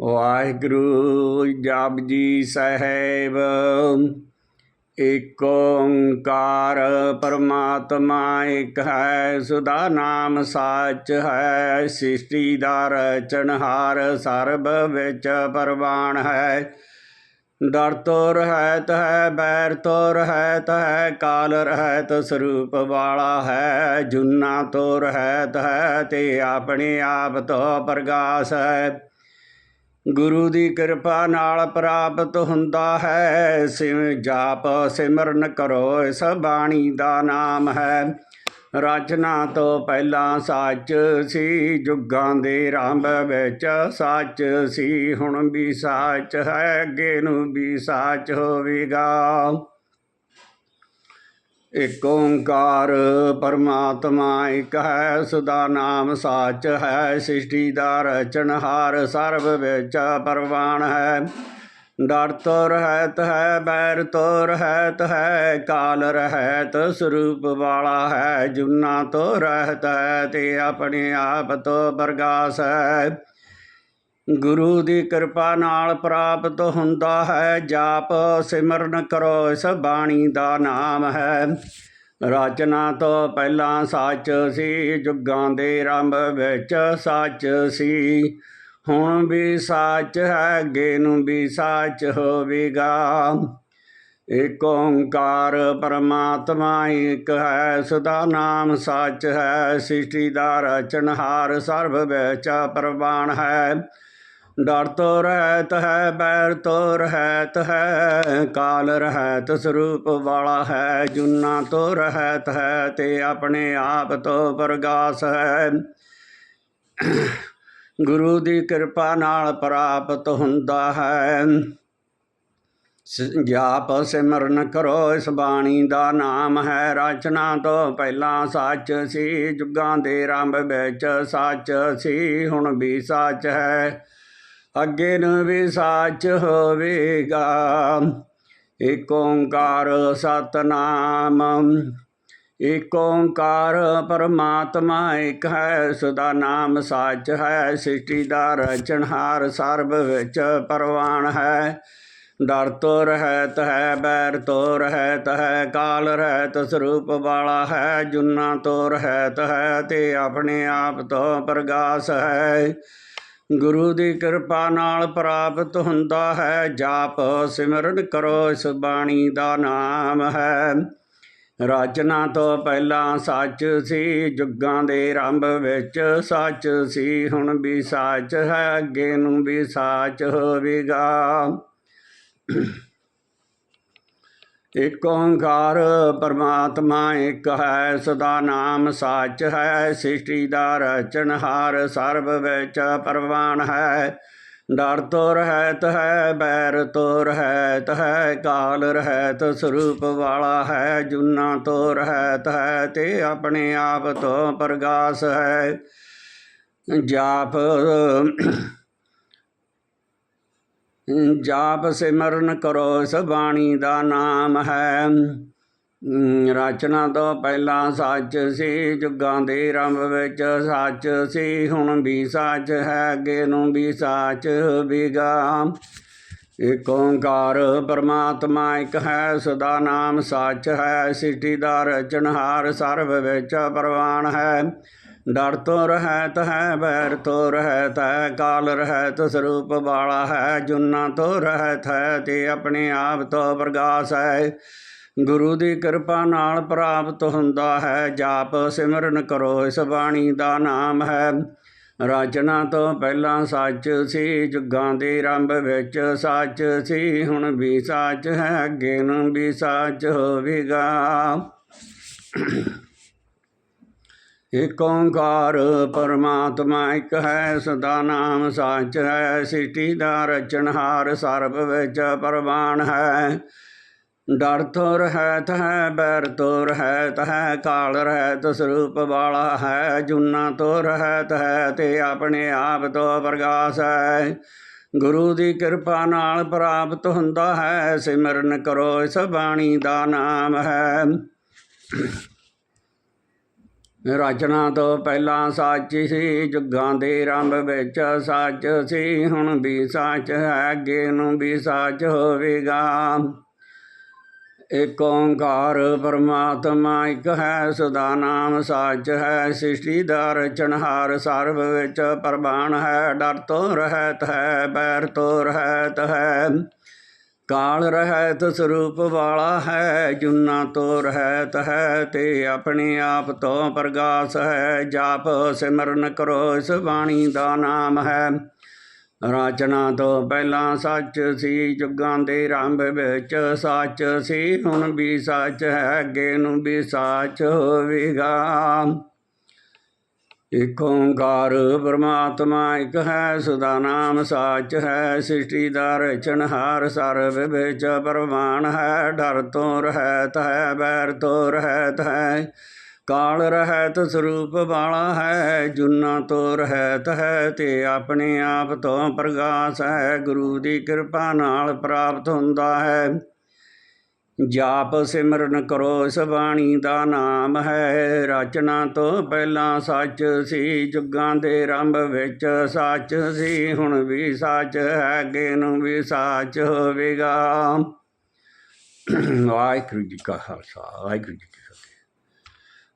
ਵਾਹਿਗੁਰੂ ਜਪਜੀ ਸਾਹਿਬ। ਏਕ ਓੰਕਾਰ ਪਰਮਾਤਮਾ ਇੱਕ ਹੈ, ਸੁਦਾ ਨਾਮ ਸਾਚ ਹੈ, ਸ੍ਰਿਸ਼ਟੀ ਦਾ ਰਚਨਹਾਰ ਸਰਬ ਵਿੱਚ ਪਰਵਾਨ ਹੈ। ਡਰ ਤੋ ਰਹਿਤ ਹੈ, ਬੈਰ ਤੋ ਰਹਿਤ ਹੈ, ਕਾਲ ਰਹਿਤ ਸਰੂਪ ਵਾਲਾ ਹੈ, ਜੁਨਾ ਤੋ ਰਹਿਤ ਹੈ, ਤੇ ਆਪਣੇ ਆਪ ਤੋਂ ਪ੍ਰਗਾਸ ਹੈ। ਗੁਰੂ ਦੀ ਕਿਰਪਾ ਨਾਲ ਪ੍ਰਾਪਤ ਹੁੰਦਾ ਹੈ। ਸਿਮ ਜਾਪ ਸਿਮਰਨ ਕਰੋ, ਇਸ ਬਾਣੀ ਦਾ ਨਾਮ ਹੈ। ਰਚਨਾ ਤੋਂ ਪਹਿਲਾਂ ਸੱਚ ਸੀ, ਜੁਗਾਂ ਦੇ ਰੰਭ ਵਿੱਚ ਸੱਚ ਸੀ। ਹੁਣ ਵੀ ਸੱਚ ਹੈ, ਅੱਗੇ ਨੂੰ ਵੀ ਸੱਚ ਹੋਵੇਗਾ। ਇਕ ਓੰਕਾਰ ਪਰਮਾਤਮਾ, ਇੱਕ ਹੈ ਸਦਾ ਨਾਮ ਸਾਚ ਹੈ, ਸ੍ਰਿਸ਼ਟੀ ਦਾ ਰਚਨਹਾਰ ਸਰਬ ਵਿੱਚ ਪਰਵਾਨ ਹੈ। ਡਰ ਤੋ ਰਹਿਤ ਹੈ, ਬੈਰ ਤੋ ਰਹਿਤ ਹੈ, ਕਾਲ ਰਹਿਤ ਸਰੂਪ ਵਾਲਾ ਹੈ, ਜੁਨਾ ਤੋ ਰਹਿਤ ਹੈ, ਤੇ ਆਪਣੇ ਆਪ ਤੋਂ ਪ੍ਰਗਾਸ ਹੈ। ਗੁਰੂ ਦੀ ਕਿਰਪਾ ਨਾਲ ਪ੍ਰਾਪਤ ਹੁੰਦਾ ਹੈ। ਜਾਪ ਸਿਮਰਨ ਕਰੋ, ਇਸ ਬਾਣੀ ਦਾ ਨਾਮ ਹੈ। ਰਚਨਾ ਤੋਂ ਪਹਿਲਾਂ ਸੱਚ ਸੀ, ਜੁਗਾਂ ਦੇ ਆਰੰਭ ਵਿੱਚ ਸੱਚ ਸੀ। ਹੁਣ ਵੀ ਸੱਚ ਹੈ, ਅੱਗੇ ਨੂੰ ਵੀ ਸੱਚ ਹੋਵੇਗਾ। ਏਕ ਓੰਕਾਰ ਪਰਮਾਤਮਾ ਇੱਕ ਹੈ, ਸਦਾ ਨਾਮ ਸੱਚ ਹੈ। ਸ੍ਰਿਸ਼ਟੀ ਦਾ ਰਚਨਹਾਰ ਸਰਬ ਵਿੱਚ ਪ੍ਰਵਾਨ ਹੈ। ਡਰ ਤੋ ਰਹਿਤ ਹੈ ਬੈਰ ਤੋ ਰਹਿਤ ਹੈ, ਕਾਲ ਰਹਿਤ ਸਰੂਪ ਵਾਲਾ ਹੈ, ਜੁਨਾ ਤੋ ਰਹਿਤ ਹੈ, ਤੇ ਆਪਣੇ ਆਪ ਤੋਂ ਪ੍ਰਗਾਸ ਹੈ। ਗੁਰੂ ਦੀ ਕਿਰਪਾ ਨਾਲ ਪ੍ਰਾਪਤ ਹੁੰਦਾ ਹੈ। ਸ- ਜਾਪ ਸਿਮਰਨ ਕਰੋ, ਇਸ ਬਾਣੀ ਦਾ ਨਾਮ ਹੈ, ਰਚਨਾ ਤੋਂ ਪਹਿਲਾਂ ਸੱਚ ਸੀ, ਜੁਗਾਂ ਦੇ ਆਰੰਭ ਵਿੱਚ ਸੱਚ ਸੀ, ਹੁਣ ਵੀ ਸੱਚ ਹੈ। ਅੱਗੇ ਨੂੰ ਵੀ ਸਾਚ ਹੋਵੇਗਾ। ਏਕ ਓੰਕਾਰ ਸਤਨਾਮ ਏਕ ਓੰਕਾਰ ਪਰਮਾਤਮਾ, ਇੱਕ ਹੈ ਸਦਾ ਨਾਮ ਸੱਚ ਹੈ, ਸ੍ਰਿਸ਼ਟੀ ਦਾ ਰਚਨਹਾਰ ਸਰਬ ਵਿੱਚ ਪਰਵਾਨ ਹੈ। ਡਰ ਤੋ ਰਹਿਤ ਹੈ, ਬੈਰ ਤੋ ਰਹਿਤ ਹੈ, ਕਾਲ ਰਹਿਤ ਸਰੂਪ ਵਾਲਾ ਹੈ, ਜੁਨਾ ਤੋ ਰਹਿਤ ਹੈ, ਤੇ ਆਪਣੇ ਆਪ ਤੋਂ ਪ੍ਰਗਾਸ ਹੈ। ਗੁਰੂ ਦੀ ਕਿਰਪਾ ਨਾਲ ਪ੍ਰਾਪਤ ਹੁੰਦਾ ਹੈ। ਜਾਪ ਸਿਮਰਨ ਕਰੋ, ਇਸ ਬਾਣੀ ਦਾ ਨਾਮ ਹੈ। ਰਚਨਾ ਤੋਂ ਪਹਿਲਾਂ ਸੱਚ ਸੀ, ਜੁਗਾਂ ਦੇ ਆਰੰਭ ਵਿੱਚ ਸੱਚ ਸੀ। ਹੁਣ ਵੀ ਸੱਚ ਹੈ, ਅੱਗੇ ਨੂੰ ਵੀ ਸੱਚ ਹੋਵੇਗਾ। ਏਕ ਓੰਕਾਰ ਪਰਮਾਤਮਾ ਇੱਕ ਹੈ, ਸਦਾ ਨਾਮ ਸਾਚ ਹੈ, ਸ੍ਰਿਸ਼ਟੀ ਦਾ ਰਚਨਹਾਰ ਸਰਬ ਵਿੱਚ ਪਰਵਾਨ ਹੈ। ਡਰ ਤੋ ਰਹਿਤ ਹੈ, ਬੈਰ ਤੋ ਰਹਿਤ ਹੈ, ਕਾਲ ਰਹਿਤ ਸਰੂਪ ਵਾਲਾ ਹੈ, ਜੁਨਾ ਤੋ ਰਹਿਤ ਹੈ, ਤੇ ਆਪਣੇ ਆਪ ਤੋਂ ਪ੍ਰਗਾਸ ਹੈ। ਜਾਪ ਜਾਪ ਸਿਮਰਨ ਕਰੋ ਇਸ ਬਾਣੀ ਦਾ ਨਾਮ ਹੈ। ਰਚਨਾ ਤੋਂ ਪਹਿਲਾਂ ਸੱਚ ਸੀ, ਜੁਗਾਂ ਦੇ ਆਰੰਭ ਵਿੱਚ ਸੱਚ ਸੀ, ਹੁਣ ਵੀ ਸੱਚ ਹੈ, ਅੱਗੇ ਨੂੰ ਵੀ ਸੱਚ ਹੋਵੇਗਾ। ਏਕ ਓੰਕਾਰ ਪਰਮਾਤਮਾ ਇੱਕ ਹੈ, ਸਦਾ ਨਾਮ ਸੱਚ ਹੈ ਸ੍ਰਿਸ਼ਟੀ ਦਾ ਰਚਨਹਾਰ ਸਰਬ ਵਿੱਚ ਪ੍ਰਵਾਨ ਹੈ। ਡਰ ਤੋਂ ਰਹਿਤ ਹੈ ਬੈਰ ਤੋਂ ਰਹਿਤ ਹੈ, ਕਾਲ ਰਹਿਤ ਸਰੂਪ ਵਾਲਾ ਹੈ, ਜੁਨਾ ਤੋਂ ਰਹਿਤ ਹੈ, ਤੇ ਆਪਣੇ ਆਪ ਤੋਂ ਪ੍ਰਗਾਸ ਹੈ। ਗੁਰੂ ਦੀ ਕਿਰਪਾ ਨਾਲ ਪ੍ਰਾਪਤ ਹੁੰਦਾ ਹੈ, ਜਾਪ ਸਿਮਰਨ ਕਰੋ, ਇਸ ਬਾਣੀ ਦਾ ਨਾਮ ਹੈ। ਰਚਨਾ ਤੋਂ ਪਹਿਲਾਂ ਸੱਚ ਸੀ, ਜੁਗਾਂ ਦੇ ਆਰੰਭ ਵਿੱਚ ਸੱਚ ਸੀ, ਹੁਣ ਵੀ ਸੱਚ ਹੈ, ਅੱਗੇ ਨੂੰ ਵੀ ਸੱਚ ਹੋਵੇਗਾ। ਏਕ ਓੰਕਾਰ ਪਰਮਾਤਮਾ ਇੱਕ ਹੈ, ਸਦਾ ਨਾਮ ਸੱਚ ਹੈ ਸਿਟੀ ਦਾ ਰਚਨਹਾਰ ਸਰਬ ਵਿੱਚ ਪਰਵਾਨ ਹੈ। ਡਰ ਤੋ ਰਹਿਤ ਹੈ, ਬੈਰ ਤੋ ਰਹਿਤ ਹੈ, ਕਾਲ ਰਹਿਤ ਸਰੂਪ ਵਾਲਾ ਹੈ, ਜੁਨਾ ਤੋ ਰਹਿਤ ਹੈ, ਤੇ ਆਪਣੇ ਆਪ ਤੋਂ ਪ੍ਰਗਾਸ ਹੈ। ਗੁਰੂ ਦੀ ਕਿਰਪਾ ਨਾਲ ਪ੍ਰਾਪਤ ਹੁੰਦਾ ਹੈ, ਸਿਮਰਨ ਕਰੋ ਇਸ ਬਾਣੀ ਦਾ ਨਾਮ ਹੈ। ਰਚਨਾ ਤੋਂ ਪਹਿਲਾਂ ਸੱਚ ਸੀ, ਜੁਗਾਂ ਦੇ ਆਰੰਭ ਵਿੱਚ ਸੱਚ ਸੀ, ਹੁਣ ਵੀ ਸੱਚ ਹੈ, ਅੱਗੇ ਨੂੰ ਵੀ ਸੱਚ ਹੋਵੇਗਾ। ਏਕ ਓੰਕਾਰ ਪਰਮਾਤਮਾ, ਇੱਕ ਹੈ, ਸਦਾ ਨਾਮ ਸੱਚ ਹੈ, ਸ੍ਰਿਸ਼ਟੀ ਦਾ ਰਚਨਹਾਰ ਸਰਬ ਵਿੱਚ ਪ੍ਰਵਾਨ ਹੈ, ਡਰ ਤੋਂ ਰਹਿਤ ਹੈ ਬੈਰ ਤੋਂ ਰਹਿਤ ਹੈ। ਕਾਲ ਰਹਿਤ ਸਰੂਪ ਵਾਲਾ ਹੈ, ਜੁਨਾ ਤੋਂ ਰਹਿਤ ਹੈ, ਤੇ ਆਪਣੇ ਆਪ ਤੋਂ ਪ੍ਰਗਾਸ ਹੈ, ਜਾਪ ਸਿਮਰਨ ਕਰੋ, ਇਸ ਬਾਣੀ ਦਾ ਨਾਮ ਹੈ। ਰਚਨਾ ਤੋਂ ਪਹਿਲਾਂ ਸੱਚ ਸੀ, ਜੁਗਾਂ ਦੇ ਰੰਭ ਵਿੱਚ ਸੱਚ ਸੀ, ਹੁਣ ਵੀ ਸੱਚ ਹੈ, ਅੱਗੇ ਨੂੰ ਵੀ ਸੱਚ ਹੋਵੇਗਾ। ਇਕ ਓੰਕਾਰ ਪਰਮਾਤਮਾ, ਇੱਕ ਹੈ ਸਦਾ ਨਾਮ ਸਾਚ ਹੈ, ਸ੍ਰਿਸ਼ਟੀ ਦਾ ਰਚਨਹਾਰ ਸਰਬ ਵਿੱਚ ਪਰਮਾਨ ਹੈ, ਡਰ ਤੋਂ ਰਹਿਤ ਹੈ, ਬੈਰ ਤੋਂ ਰਹਿਤ ਹੈ। ਕਾਲ ਰਹਿਤ ਸਰੂਪ ਵਾਲਾ ਹੈ, ਜੁਨਾ ਤੋਂ ਰਹਿਤ ਹੈ, ਤੇ ਆਪਣੇ ਆਪ ਤੋਂ ਪ੍ਰਗਾਸ ਹੈ। ਗੁਰੂ ਦੀ ਕਿਰਪਾ ਨਾਲ ਪ੍ਰਾਪਤ ਹੁੰਦਾ ਹੈ। ਜਾਪ ਸਿਮਰਨ ਕਰੋ, ਇਸ ਬਾਣੀ ਦਾ ਨਾਮ ਹੈ। ਰਚਨਾ ਤੋਂ ਪਹਿਲਾਂ ਸੱਚ ਸੀ, ਜੁਗਾਂ ਦੇ ਆਰੰਭ ਵਿੱਚ ਸੱਚ ਸੀ। ਹੁਣ ਵੀ ਸੱਚ ਹੈ ਅੱਗੇ ਨੂੰ ਵੀ ਸੱਚ ਹੋਵੇਗਾ। ਵਾਹਿਗੁਰੂ ਜੀ ਕਾ ਖਾਲਸਾ, ਵਾਹਿਗੁਰੂ ਜੀ